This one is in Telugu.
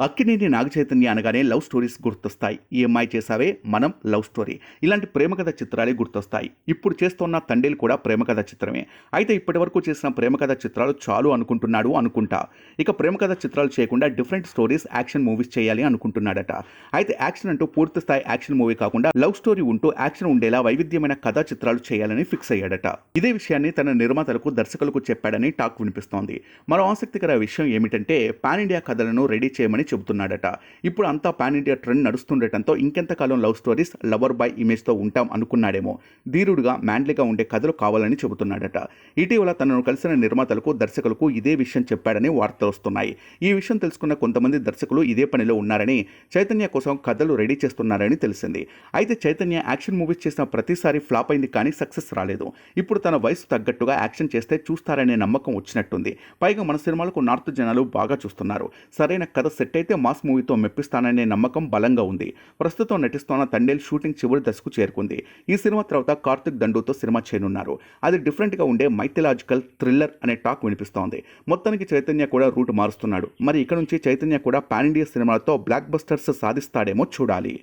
అక్కినేని నాగచైతన్య అనగానే లవ్ స్టోరీస్ గుర్తొస్తాయి. ఈ అమ్మాయి చేసావే మనం లవ్ స్టోరీ. ఇలాంటి ప్రేమ కథ చిత్రాలే గుర్తొస్తాయి. ఇప్పుడు చేస్తున్న తండేలు కూడా ప్రేమ కథ చిత్రమే. అయితే ఇప్పటి వరకు చేసిన ప్రేమ కథ చిత్రాలు చాలు అనుకుంటున్నాడు అనుకుంటా. ఇక ప్రేమ కథ చిత్రాలు చేయకుండా డిఫరెంట్ స్టోరీస్ యాక్షన్ మూవీస్ చేయాలి అనుకుంటున్నాడట. అయితే యాక్షన్ అంటూ పూర్తి స్థాయి యాక్షన్ మూవీ కాకుండా లవ్ స్టోరీ ఉంటూ యాక్షన్ ఉండేలా వైవిధ్యమైన కథా చిత్రాలు చేయాలని ఫిక్స్ అయ్యాడట. ఇదే విషయాన్ని తన నిర్మాతలకు దర్శకులకు చెప్పాడని టాక్ వినిపిస్తోంది. మరో ఆసక్తికర విషయం ఏమిటంటే పాన్ ఇండియా కథలను రెడీ చేయమని చెబుతున్నాడట. ఇప్పుడు అంతా పాన్ ఇండియా ట్రెండ్ నడుస్తుండటంతో ఇంకెంతకాలం లవ్ స్టోరీస్ లవర్ బై ఇమేజ్తో ఉంటాం అనుకున్నాడేమో. ధీరుడుగా మ్యాన్లీగా ఉండే కథలు కావాలని చెబుతున్నాడట. ఇటీవల తనను కలిసిన నిర్మాతలకు దర్శకులకు ఇదే విషయం చెప్పాడని వార్తలు వస్తున్నాయి. ఈ విషయం తెలుసుకున్న కొంతమంది దర్శకులు ఇదే పనిలో ఉన్నారని చైతన్య కోసం కథలు రెడీ చేస్తున్నారని తెలిసింది. అయితే చైతన్య యాక్షన్ మూవీస్ చేసిన ప్రతిసారి ఫ్లాప్ అయింది కానీ సక్సెస్ రాలేదు. ఇప్పుడు తన వయసు తగ్గట్టుగా యాక్షన్ చేస్తే చూస్తారనే నమ్మకం వచ్చినట్టుంది. పైగా మన సినిమాలకు నార్త్ జనాలు బాగా చూస్తున్నారు. సరైన కథ సెట్ సెట్ అయితే మాస్ మూవీతో మెప్పిస్తాననే నమ్మకం బలంగా ఉంది. ప్రస్తుతం నటిస్తున్న తండేల్ షూటింగ్ చివరి దశకు చేరుకుంది. ఈ సినిమా తర్వాత కార్తిక్ దండుతో సినిమా చేయనున్నారు. అది డిఫరెంట్గా ఉండే మైథలాజికల్ థ్రిల్లర్ అనే టాక్ వినిపిస్తోంది. మొత్తానికి చైతన్య కూడా రూట్ మారుస్తున్నాడు. మరి ఇక నుంచి చైతన్య కూడా పాన్ ఇండియా సినిమాలతో బ్లాక్ బస్టర్స్ సాధిస్తాడేమో చూడాలి.